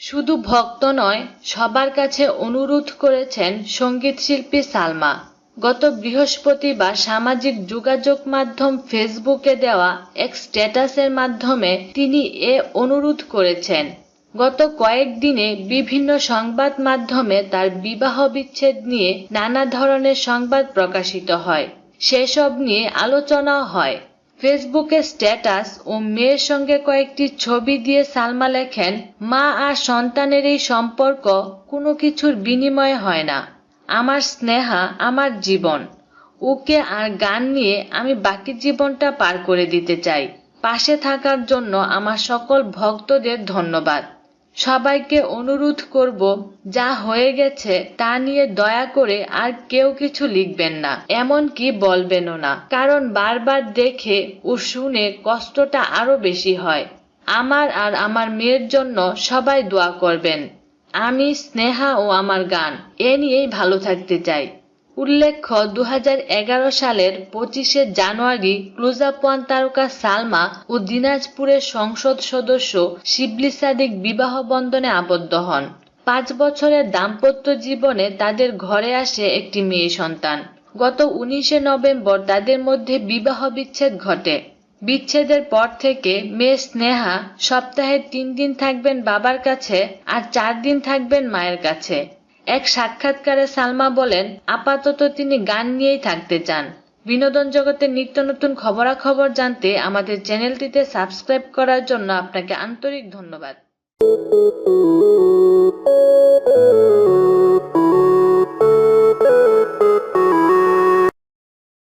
শুধু ভক্ত নয়, সবার কাছে অনুরোধ করেছেন সঙ্গীতশিল্পী সালমা। গত বৃহস্পতিবার সামাজিক যোগাযোগ মাধ্যম ফেসবুকে দেওয়া এক স্ট্যাটাসের মাধ্যমে তিনি এ অনুরোধ করেছেন। গত কয়েকদিনে বিভিন্ন সংবাদ মাধ্যমে তার বিবাহ বিচ্ছেদ নিয়ে নানা ধরনের সংবাদ প্রকাশিত হয়। সেসব নিয়ে আলোচনাও হয়। ফেসবুকে স্ট্যাটাস ও মেয়ের সঙ্গে কয়েকটি ছবি দিয়ে সালমা লেখেন, মা আর সন্তানের এই সম্পর্ক কোনো কিছুর বিনিময়ে হয় না। আমার স্নেহা, আমার জীবন। ওকে আর গান নিয়ে আমি বাকি জীবনটা পার করে দিতে চাই। পাশে থাকার জন্য আমার সকল ভক্তদের ধন্যবাদ। সবাইকে অনুরোধ করব, যা হয়ে গেছে তা নিয়ে দয়া করে আর কেউ কিছু লিখবেন না, এমনকি বলবেনও না। কারণ বারবার দেখে ও শুনে কষ্টটা আরও বেশি হয়। আমার আর আমার মেয়ের জন্য সবাই দোয়া করবেন। আমি স্নেহা ও আমার গান, এ নিয়েই ভালো থাকতে চাই। উল্লেখ্য দু হাজার এগারো সালের পঁচিশে জানুয়ারি ক্লোজ আপ ওয়ান তারকা সালমা ও দিনাজপুরের সংসদ সদস্য শিবলি সাদিক বিবাহ বন্ধনে আবদ্ধ হন। পাঁচ বছরের দাম্পত্য জীবনে তাদের ঘরে আসে একটি মেয়ে সন্তান। গত উনিশে নভেম্বর তাদের মধ্যে বিবাহ বিচ্ছেদ ঘটে। বিচ্ছেদের পর থেকে মেয়ে স্নেহা সপ্তাহে তিন দিন থাকবেন বাবার কাছে আর চার দিন থাকবেন মায়ের কাছে। এক সাক্ষাৎকারে সালমা বলেন, আপাতত তিনি গান নিয়েই থাকতে চান। বিনোদন জগতের নিত্য নতুন খবরাখবর জানতে আমাদের চ্যানেলটিতে সাবস্ক্রাইব করার জন্য আপনাকে আন্তরিক ধন্যবাদ।